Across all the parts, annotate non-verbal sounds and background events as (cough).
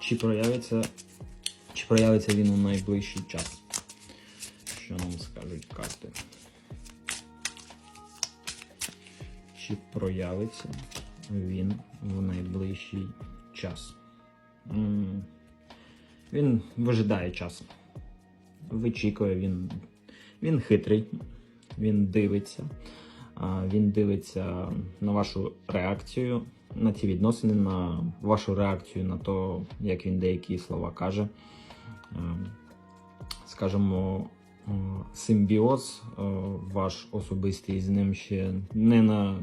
Чи проявиться, чи проявиться він у найближчий час? Що нам скажуть карти? Чи проявиться він в найближчий час? Він вижидає часу. Вичікує, він, він хитрий, він дивиться. Він дивиться на вашу реакцію на ці відносини, на вашу реакцію на те, як він деякі слова каже. Е, Скажімо, е, симбіоз е, ваш особистий з ним ще не на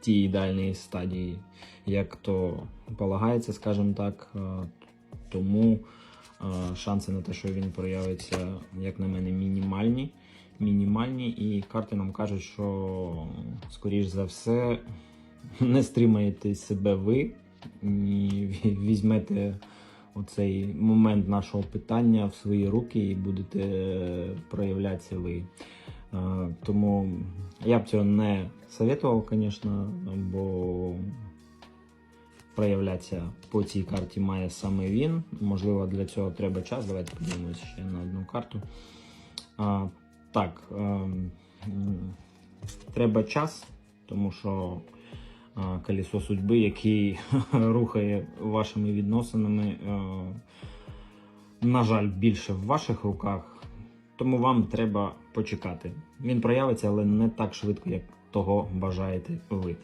тій ідеальній стадії, як то полагається, скажімо так. Тому шанси на те, що він проявиться, як на мене, мінімальні. Мінімальні, і карти нам кажуть, що, скоріш за все, не стримаєте себе ви, візьмете оцей момент нашого питання в свої руки і будете е, проявлятися ви. Е, Тому я б цього не советував, звісно, бо проявлятися по цій карті має саме він. Можливо, для цього треба час. Давайте подивимося ще на одну карту. Так, ем, треба час, тому що а, колесо судьби, який (laughs) рухає вашими відносинами, е, на жаль, більше в ваших руках. Тому вам треба почекати. Він проявиться, але не так швидко, як того бажаєте ви.